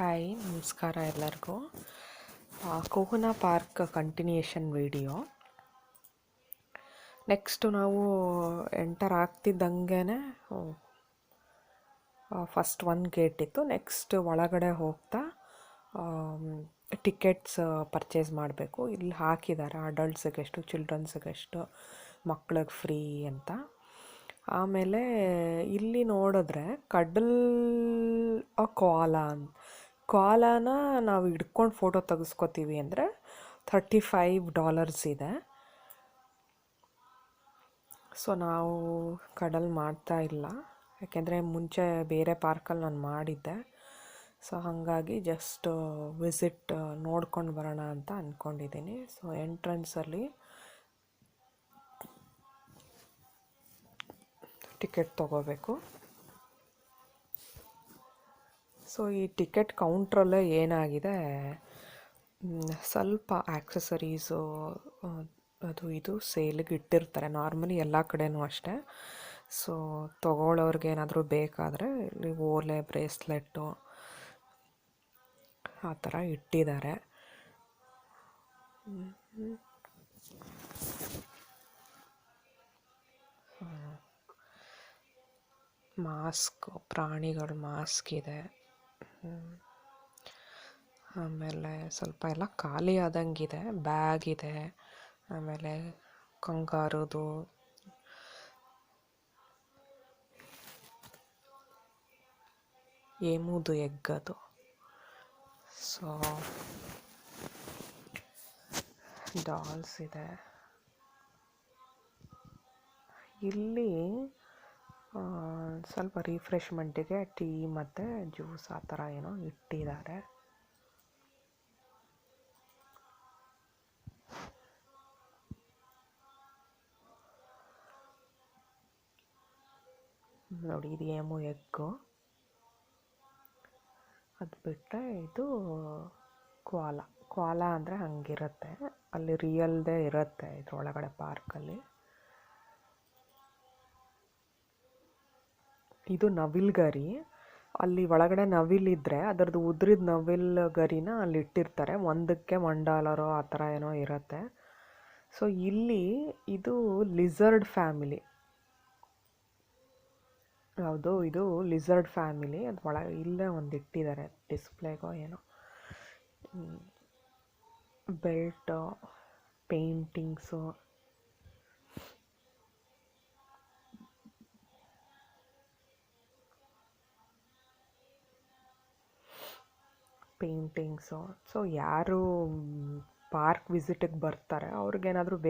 Hi, ನಮಸ್ಕಾರ ಎಲ್ಲರಿಗೂ. Cohuna park continuation video next ನಾವು ಎಂಟರ್ ಆಗ್ತಿದ್ದಂಗೆ ಫಸ್ಟ್ ಒಂದು ಗೇಟ್ ಇತ್ತು. ನೆಕ್ಸ್ಟ್ ಒಳಗಡೆ ಹೋಗ್ತಾ ಟಿಕೆಟ್ಸ್ ಪರ್ಚೇಸ್ ಮಾಡಬೇಕು. ಇಲ್ಲಿ ಹಾಕಿದ್ದಾರೆ ಅಡಲ್ಟ್ಸಿಗೆ ಎಷ್ಟು ಮಕ್ಳಿಗೆ ಫ್ರೀ ಅಂತ. ಆಮೇಲೆ ಇಲ್ಲಿ ನೋಡಿದ್ರೆ ಕಡಲ್ ಕೋಲ ಅಂತ. ಕೋಲಾನ ನಾವು ಹಿಡ್ಕೊಂಡು ಫೋಟೋ ತೆಗೆಸ್ಕೋತೀವಿ ಅಂದರೆ ಥರ್ಟಿ ಫೈವ್ ಡಾಲರ್ಸ್ ಇದೆ. ಸೊ ನಾವು ಕಡಲ್ ಮಾಡ್ತಾ ಇಲ್ಲ. ಯಾಕೆಂದರೆ ಮುಂಚೆ ಬೇರೆ ಪಾರ್ಕಲ್ಲಿ ನಾನು ಮಾಡಿದ್ದೆ. ಸೊ ಹಾಗಾಗಿ ಜಸ್ಟ್ ವಿಸಿಟ್ ನೋಡ್ಕೊಂಡು ಬರೋಣ ಅಂತ ಅಂದ್ಕೊಂಡಿದ್ದೀನಿ ಸೊ ಎಂಟ್ರೆನ್ಸಲ್ಲಿ ಟಿಕೆಟ್ ತೊಗೋಬೇಕು. ಸೊ, ಈ ಟಿಕೆಟ್ ಕೌಂಟ್ರಲ್ಲೇ ಏನಾಗಿದೆ? ಸ್ವಲ್ಪ ಆ್ಯಕ್ಸಸರೀಸು ಅದು ಇದು ಸೇಲಿಗೆ ಇಟ್ಟಿರ್ತಾರೆ. ನಾರ್ಮಲಿ ಎಲ್ಲ ಕಡೆನೂ ಅಷ್ಟೇ. ಸೊ, ತೊಗೊಳ್ಳೋರ್ಗೆ ಏನಾದರೂ ಬೇಕಾದರೆ ಇಲ್ಲಿ ಓಲೆ, ಬ್ರೇಸ್ಲೆಟ್ಟು ಆ ಥರ ಇಟ್ಟಿದ್ದಾರೆ. ಮಾಸ್ಕ್, ಪ್ರಾಣಿಗಳ ಮಾಸ್ಕ್ ಇದೆ. ಆಮೇಲೆ ಸ್ವಲ್ಪ ಎಲ್ಲ ಖಾಲಿ ಆದಂಗಿದೆ ಬ್ಯಾಗ್ ಇದೆ, ಆಮೇಲೆ ಕಂಗಾರುದು. ಏಮುದು ಎಗ್ ಅದು ಸೊ ಡಾಲ್ಸ್ ಇದೆ. ಇಲ್ಲಿ ಸ್ವಲ್ಪ ರಿಫ್ರೆಶ್ಮೆಂಟಿಗೆ ಟೀ ಮತ್ತು ಜ್ಯೂಸ್ ಆ ಥರ ಏನೋ ಇಟ್ಟಿದ್ದಾರೆ. ನೋಡಿ, ಇದು ಏಮು ಎಗ್ಗು ಅದು ಬಿಟ್ಟರೆ ಇದು ಕ್ವಾಲ. ಕ್ವಾಲ ಅಂದರೆ ಹಂಗಿರುತ್ತೆ. ಅಲ್ಲಿ ರಿಯಲ್ದೇ ಇರುತ್ತೆ ಇದರೊಳಗಡೆ ಪಾರ್ಕಲ್ಲಿ ಇದು ನವಿಲ್ ಗರಿ. ಅಲ್ಲಿ ಒಳಗಡೆ ನವಿಲಿದ್ರೆ ಅದರದ್ದು ಉದ್ರಿದ ನವಿಲ್ ಗರಿನ ಅಲ್ಲಿ ಇಟ್ಟಿರ್ತಾರೆ. ಒಂದಕ್ಕೆ ಒನ್ ಡಾಲರು ಆ ಥರ ಏನೋ ಇರುತ್ತೆ. ಸೊ ಇಲ್ಲಿ ಇದು ಲಿಸರ್ಡ್ ಫ್ಯಾಮಿಲಿ. ಯಾವುದು ಇದು ಲಿಸರ್ಡ್ ಫ್ಯಾಮಿಲಿ. ಅದು ಒಳ ಇಲ್ಲೇ ಒಂದು ಇಟ್ಟಿದ್ದಾರೆ ಡಿಸ್ಪ್ಲೇಗೋ ಏನೋ. Belt, paintings. ಪೇಂಟಿಂಗ್ಸು ಸೊ ಯಾರು ಪಾರ್ಕ್ ವಿಸಿಟಿಗೆ ಬರ್ತಾರೆ. ಅವ್ರಿಗೇನಾದರೂ ಬೇಕು